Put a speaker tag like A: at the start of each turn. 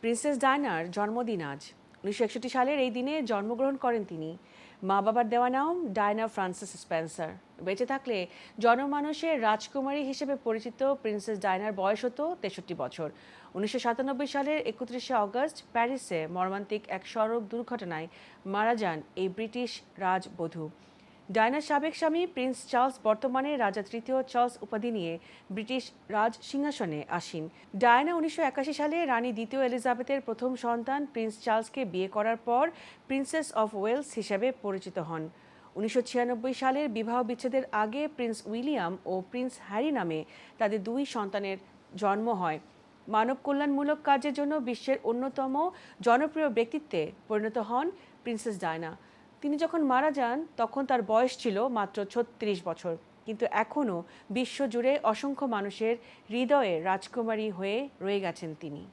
A: Princess ডায়নার জন্মদিন আজ। উনিশশো একষট্টি সালের এই দিনে জন্মগ্রহণ করেন তিনি। মা বাবার দেওয়া নাম ডায়না ফ্রান্সিস স্পেন্সার। বেঁচে থাকলে জনমানুষের রাজকুমারী হিসেবে পরিচিত প্রিন্সেস ডায়নার বয়স হতো তেষট্টি বছর। উনিশশো সাতানব্বই সালের একত্রিশে অগস্ট প্যারিসে মর্মান্তিক এক সড়ক দুর্ঘটনায় মারা যান এই ব্রিটিশ রাজবধূ। ডায়নার সাবেক স্বামী প্রিন্স চার্লস বর্তমানে রাজা তৃতীয় চার্লস উপাধি নিয়ে ব্রিটিশ রাজ সিংহাসনে আসীন। ডায়না উনিশশো একাশি সালে রানী দ্বিতীয় এলিজাবেথের প্রথম সন্তান প্রিন্স চার্লসকে বিয়ে করার পর প্রিন্সেস অফ ওয়েলস হিসেবে পরিচিত হন। উনিশশো ছিয়ানব্বই সালের বিবাহ বিচ্ছেদের আগে প্রিন্স উইলিয়াম ও প্রিন্স হ্যারি নামে তাদের দুই সন্তানের জন্ম হয়। মানব কল্যাণমূলক কাজের জন্য বিশ্বের অন্যতম জনপ্রিয় ব্যক্তিত্বে পরিণত হন প্রিন্সেস ডায়না। তিনি যখন মারা যান, তখন তার বয়স ছিল মাত্র ছত্রিশ বছর। কিন্তু এখনও বিশ্বজুড়ে অসংখ্য মানুষের হৃদয়ে রাজকুমারী হয়ে রয়ে গেছেন তিনি।